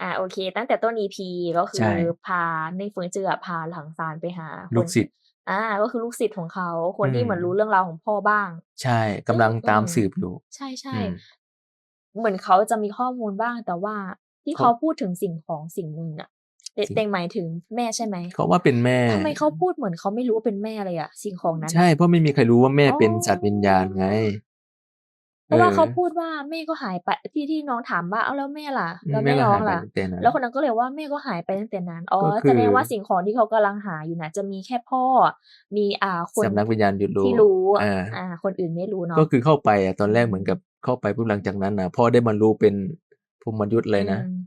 อ่าโอเค ตั้งแต่ต้น EP ก็คืใช่ อพาในเฟิร์นเจออะพาหลังซานไปหาคนลูกศิษย์ อ่า ก็คือลูกศิษย์ของเขา คนที่อืมเหมือนรู้เรื่องราวของพ่อบ้าง ใช่กำลังตามอืมสืบอยู่ ใช่ใช่ อืม เหมือนเขาจะมีข้อมูลบ้าง แต่ว่าที่เขา เขาพูดถึงสิ่งของสิ่งหนึ่งอะเตสิ่ง เต็งหมายถึงแม่ใช่ไหม เขาว่าเป็นแม่ ทำไมเขาพูดเหมือนเขาไม่รู้ว่าเป็นแม่เลยอะสิ่งของนั้นใช่ อะ เพราะไม่มีใครรู้ว่าแม่อ๋อ เป็นสัตว์วิญญาณไง เพราะว่าออเขาพูดว่าแม่ก็หายไปที่ที่น้องถามว่าเอาแล้วแม่ล่ะอืมแล้วแม่แม่ก็น้องหายไปล่ะตั้งแต่นั้นแล้วคนนั้นก็เลยว่าแม่ก็หายไปตั้งแต่นั้นอ๋อก็คือแสดงว่าสิ่งของที่เขากำลังหาอยู่นะจะมีแค่พ่อ มีอ่าคนสำนักวิญญาณหยุดรู้ที่รู้อ่าอ่าคนอื่นไม่รู้เนาะก็คือเข้าไปอะตอนแรกเหมือนกับเข้าไปปุ๊บหลังจากนั้นนะพ่อได้บรรลุเป็นพรหมยุทธ์เลยนะอืม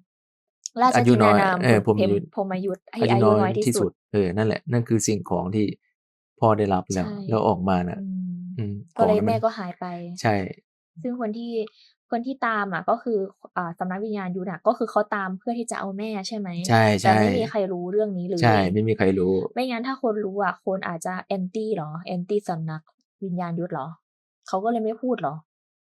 ราชอายุธิน้นาอยนามเออพรหมเพมยุทธ์พรหมยุทธ์ให้อายุอายุน้น้ออยยที่ที่สุสุดดเออนั่นแหละ นั่นคือสิ่งของที่พ่อได้รับแล้วใช่แล้วออกมาน่ะอืมอืมก็เลยของนั้นแม่ก็หายไป ใช่ ซึ่งคนที่คนที่ตามอะก็คืออ่าสำนักวิญญาณยุทธอะก็คือเขาตามเพื่อที่จะเอาแม่ใช่ไหมใช่แต่ใช่ไม่มีใครรู้เรื่องนี้เลยใช่ไม่มีใครรู้ ไม่งั้นถ้าคนรู้อะคนอาจจะแอนตี้หรอแอนตี้สำนักวิญญาณยุทธหรอเขาก็เลยไม่พูดหรอ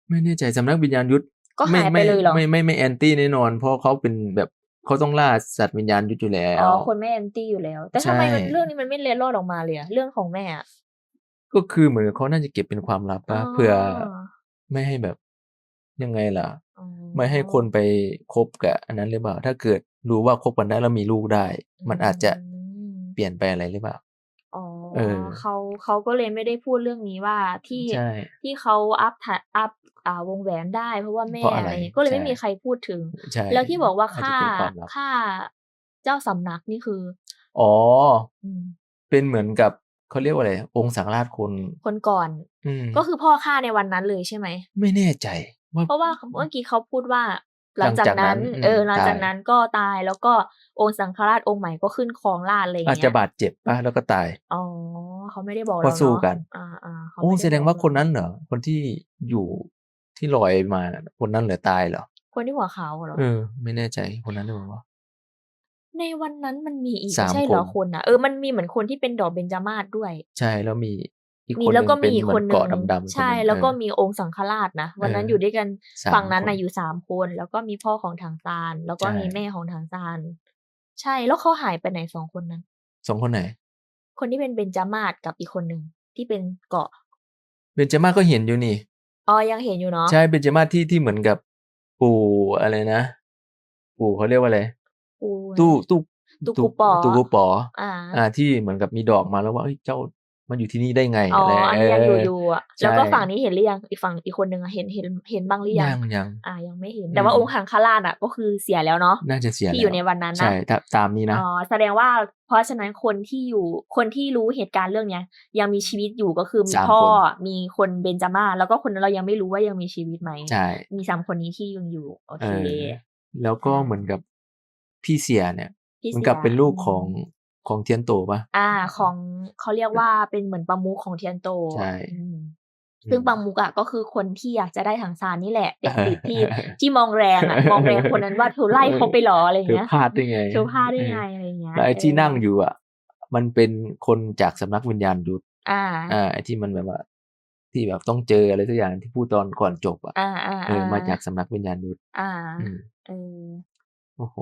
ไม่แน่ใจสำนักวิญญาณยุทธก็หายไปเลยเหรอไม่ไม่ไม่แอนตี้แน่นอน เพราะเขาเป็นแบบเขาต้องล่าสัตว์วิญญาณยุทธอยู่แล้วอ๋อคนไม่แอนตี้อยู่แล้ว แต่ทำไมมันใช่เรื่องนี้มันไม่เล็ดลอดออกมาเลยอะเรื่องของแม่อะก็คือเหมือนเขาน่าจะเก็บเป็นความลับป่ะเพื่ออ ไม่ให้แบบ ยังไงล่ะ อ๋อ ไม่ให้คนไปคบกับอันนั้นหรือเปล่า ถ้าเกิดรู้ว่าคบกันได้แล้วมีลูกได้มันอาจจะอืมเปลี่ยนไปอะไรหรือเปล่า อ๋อ เออ เขาเขาก็เลยไม่ได้พูดเรื่องนี้ว่าที่ใช่ ที่เขาอัพถ่ายอัพ อ่า วงแหวนได้ เพราะว่าแม่เพราะอะอะไร ไรก็เลยไม่ใช่มีใครพูดถึง ใช่ แล้วที่บอกว่าอาจจะค่าเป็นความลับ ค่าเจ้าสำนักนี่คือ อ๋อ อืม เป็นเหมือนกับ เขาเรียกว่าอะไร องค์สังราชคนคนก่อนอืมก็คือพ่อฆ่าในวันนั้นเลยใช่ไหม ไม่แน่ใจว่าเพราะว่าเมื่อกี้เขาพูดว่า หลังจากหลังจากนั้นั้นนอืมเออหลังจากตายนั้นก็ตายแล้วก็องค์สังฆราชองค์ใหม่ก็ขึ้นครองราชย์อะไรอย่างอาจเงี้จะยบาดเจ็บป่ะแล้วก็ตาย อ๋อเขาไม่ได้บอกก็เราสู้เนาะกันอ่าอ่าเขาโอ้ไม่ไแสดงว่าบอกคนนั้นเหรอคนที่อยู่ที่ลอยมาน่ะคนนั้นเหลือตายเหรอคนที่หัวขาวเหรอเออไม่แน่ใจคนนั้นหรือเปล่าวะ ในวันนั้นมันมีอีกสามใช่เหรอคนคนอะเออมันมีเหมือนคนที่เป็นดอกเบญจมาศด้วย ใช่แล้วมีอีกมีคนหแล้วนึ่งก็เป็มีนอีกเหมืคอนนหนึ่เกาะงดำๆใช่คนหนึ่งแล้วก็เออมีองค์สังฆราชนะวันนั้นเอออยู่ด้วยกันสามฝั่งนั้นคนนะอยู่สามคน แล้วก็มีพ่อของทางซานแล้วก็ใช่มีแม่ของทางซานใช่แล้วเขาหายไปไหนสองคนนั้นสองคนไหน คนที่เป็นเบญจมาศกับอีกคนหนึ่งที่เป็นเกาะ เบนจามาศก็เห็นอยู่นี่อ๋อยังเห็นอยู่เนาะใช่เบนจามาศที่ที่เหมือนกับปู่อะไรนะ ปู่เขาเรียกว่าอะไร อูตู้ตู้ตู้กูปอตู้กูปออ่าอ่า ที่เหมือนกับมีดอกมาแล้วว่าเอ้ยเจ้ามันอยู่ที่นี่ได้ไงอ๋ออะไรอันนี้ยังอยู่เอยู่อะใช่แล้วก็ฝั่งนี้เห็นหรือยังอีกฝั่งอีกคนหนึ่งอะเห็นเห็นเห็นบ้างหรือยัยังงยังอ่ายังไม่เห็นอืมแต่ว่าองค์ขังคราชอะ ก็คือเสียแล้วเนาะน่าจะเสียที่อยู่แล้วในวันนั้นนะใช่ถ้าตามนี้นะอ๋อแสดงว่า เพราะฉะนั้นคนที่อยู่คนที่รู้เหตุการณ์เรื่องเนี้ยยังมีชีวิตอยู่ก็คือมีสามพ่อคนมีคนเบนจามาศแล้วก็คนนั้นเรายังไม่รู้ว่ายังมีชีวิตไหมใช่มีสามคนนี้ที่ยังอยู่โอเอเคอแล้วก็เหมือนกับ พี่เสียเนี่ยพี่เหมือนกับสียเป็นลูกมของของเทียนโตปะอ่า ของเขาเรียกว่าเป็นเหมือนประมุขของเทียนโตใช่อืมซึ่งประมุขอะก็คือคนที่อยากจะได้ถังซานนี่แหละเด็กติดที่เออที่มองแรงอะมองแรงคนนั้นว่าเธอไล่เขาไปเหรออะไรอย่างเธอเงี้ยพลาดได้ไงเธอพลาดได้ไงอะไรอย่างเงี้ยแล้วไอ้ที่เออนั่งอยู่อะมันเป็นคนจากสำนักวิญญาณยุทธอ่า อ่าไอ้ที่มันแบบว่า ที่แบบต้องเจออะไรทุกอย่างที่พูดตอนก่อนจบอะอ่าอ่าเออมาจากสำนักวิญญาณยุทธอ่าอืมเออโอ้โห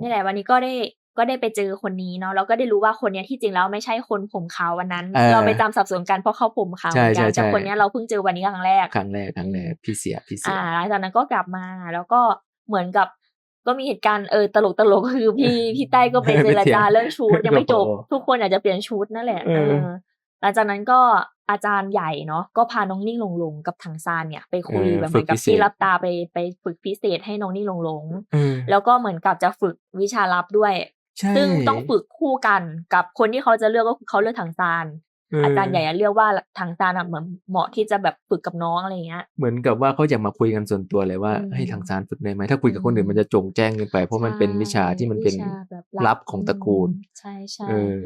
นี่แหละวันนี้ก็ได้ก็ได้ไปเจอคนนี้เนาะแล้วก็ได้รู้ว่าคนเนี้ยที่จริงแล้วไม่ใช่คนผมขาววันนั้นเออเราไปตามสับสนกันเพราะเขาผมขาวเหมือนใช่กันใช่แต่ใช่คนเนี้ยเราเพิ่งเจอวันนี้ครั้งแรกครั้งแรกครั้งแรกพี่เสียพี่เสียอ่าหลังจากนั้นก็กลับมาแล้วก็เหมือนกับก็มีเหตุการณ์เออตลกตลกๆคือพี่พี่ใต้ก็ไปเจรจาเรื่องชุดยังไม่จบ ทุกคนอาจจะเปลี่ยนชุดนั่นแหละเออเออหลังจากนั้นก็ อาจารย์ใหญ่เนาะก็พาน้องนิ่งลงลงกับถังซานเนี่ยไปคุยเออแบบเหมือนกับฝึกพิเศษที่รับตาไปไปฝึกพิเศษให้น้องนิ่งลงลงเออแล้วก็เหมือนกับจะฝึกวิชาลับด้วยใช่ซึ่งต้องฝึกคู่กันกับคนที่เขาจะเลือกก็คือเขาเลือกถังซานเออออาจารย์ใหญ่อะเลือกว่าถังซานอะเหมือนเหมาะที่จะแบบฝึกกับน้องอะไรอย่างเงี้ย เหมือนกับว่าเขาอยากมาคุยกันส่วนตัวเลยว่าอืมให้ทางสารฝึกได้ไหมถ้าคุยกับคนอื่นอืมมันจะจงแจ้งเกินไป เพราะมันเป็นวิชาที่มันเป็นวิชาแบบลับของตระกูลอืมใช่ใช่เออ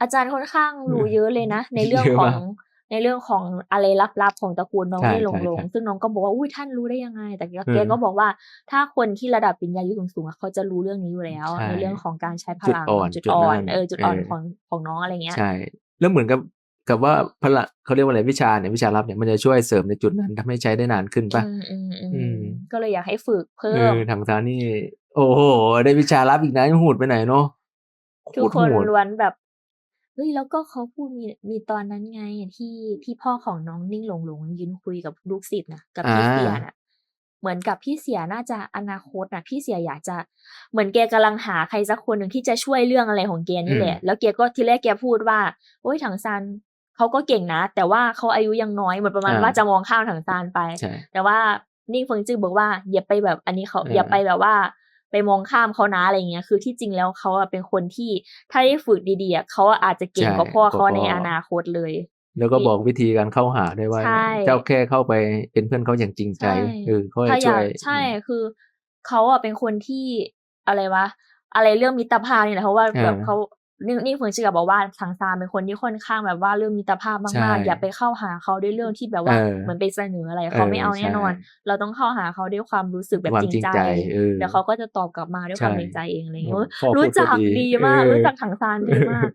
อาจารย์ค่อนข้างรู้เยอะเลยนะ ในเรื่องเยอะขอมางก ในเรื่องของอะไรลับๆของตระกูลน้องใช่นี่หลงใช่หลงใช่ซึ่งน้องก็บอกว่าอุ้ยท่านรู้ได้ยังไง แต่แกเออแกก็บอกว่าถ้าคนที่ระดับปริญญายุสูงๆอะเขาจะรู้เรื่องนี้อยู่แล้วใช่ในเรื่องของการใช้พจุดลังอ่อนจุดจุดอ่อนนั่นเออจุดอ่อนเออของของน้องอะไรเงี้ยใช่แล้วเหมือนกับกับว่าพละเขาเรียกว่าอะไรวิชาเนี่ยวิชาลับเนี่ยมันจะช่วยเสริมในจุดนั้นทำให้ใช้ได้นานขึ้นป่ะอืมอืมอืมอืมก็เลยอยากให้ฝึกเพิ่เอมอทางสารนี่ โอ้โห ได้วิชาลับอีกนะยังหูดไปไหนเนาะทุกโตรคนโหดล้วนแบบ เฮ้ยแล้วก็เขาพูดมีมีตอนนั้นไงที่ที่พ่อของน้องนิ่งหลงหลงยืนคุยกับลูกศิษย์นะกับพี่อ่าเสียน่ะ เหมือนกับพี่เสียน่าจะอนาคตน่ะพี่เสียอยากจะเหมือนแกกำลังหาใครสักคนหนึ่งที่จะช่วยเรื่องอะไรของแกนี่แหละ แล้วแกก็ทีแรกแกพูดว่าโอ้ยถังซานเขาก็เก่งนะ แต่ว่าเขาอายุยังน้อยเหมือนประมาณอ่าว่าจะมองข้ามถังซานไปใช่แต่ว่านิ่งเฟิงจื้อบอกว่าอย่าไปแบบอันนี้เขาเอออย่าไปแบบว่า ไปมองข้ามเขานะอะไรเงี้ย คือที่จริงแล้วเขาอะเป็นคนที่ถ้าได้ฝึกดีๆอะเขาอาจจะเก่งกว่าพ่อเขาในอนาคตเลย แล้วก็บอกวิธีการเข้าหาด้วยว่าใช่เจ้าแค่เข้าไปเป็นเพื่อนเขาอย่างจริงใจใช่เออเขาจะถ้าอช่ยากวยใช่คือเขาอะเป็นคนที่อะไรวะอะไรเรื่องมิตรภาพนี่แหละเพราะว่าแบบเขา นี่นี่เฟิงเชื่อบอกว่าทางซานเป็นคนที่ค่อนข้างแบบว่าเรื่องมิตรภาพใช่มากๆ อย่าไปเข้าหาเขาด้วยเรื่องที่แบบว่าเออเหมือนไปเสนออะไรเขาไม่เอาแน่นอนใช่เราต้องเข้าหาเขาด้วยความรู้สึกแบบความจริงจริงใจใจเออเดี๋ยวเขาก็จะตอบกลับมาด้วยความใช่จริงใจเองอะไรอย่างโอ้เงี้ยพ่อพูดรู้จักก็ดีดีมากเออรู้จักถังซานดีมาก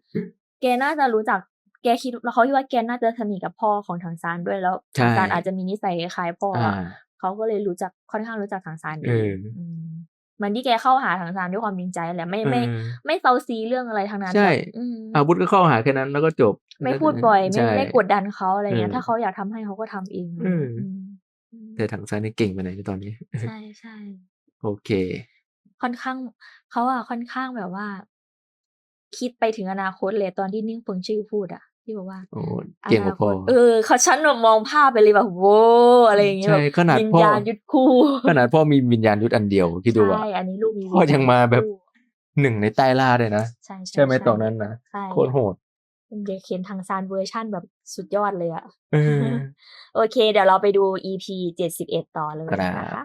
แกน่าจะรู้จักแกคิดแล้วเขาคิดว่าแกน่าจะสนิทกับพ่อของถังซานด้วยแล้วใช่ถังซานอาจจะมีนิสัยคล้ายๆพ่ออะอ่าเขาก็เลยรู้จักค่อนข้างรู้จักถังซานดีเอออื มเหมันที่แกเข้าหาถังซานด้วยความจริงใจแหละไม่ไม่เออไม่เซาซีเรื่องอะไรทางนั้นใช่แบบอืมอาวุธก็เข้าหาแค่นั้นแล้วก็จบ ไม่พูดบ่อยไม่ใช่ไม่กดดันเขาอะไรเงี้ยเออถ้าเขาอยากทำให้เขาก็ทำเองเอออืมอืมแต่ทางซ้ายนี่เก่งไปไหนในตอนนี้ ใช่ใช่โอเค ค่อนข้างเขาอะค่อนข้างแบบว่า คิดไปถึงอนาคตเลยตอนที่นิ่งเฟิงชื่อพูดอะ ที่บอกว่าโอ้เก่งกว่าพ่อนคตเออเขาฉันแบบมองภาพไปเลยแบบโว้อะไรอย่างเงี้ยใช่แบบขนาดวิญพ่อญาณยุดคู่ขนาดพ่อมีวิญญาณยุทธอันเดียวคิดดูว่าใช่อันนี้ลูกมีพ่อยังมาแบบคู่หนึ่งในใต้ล่าเลยนะใช่ใช่ไหมตอนนั้นนะใช่โคตรโหดเป็นเดเคนทางซานเวอร์ชั่นแบบสุดยอดเลยอะเออโอเค เดี๋ยวเราไปดู EP เจ็ดสิบเอ็ดต่อเลยครับนะคะ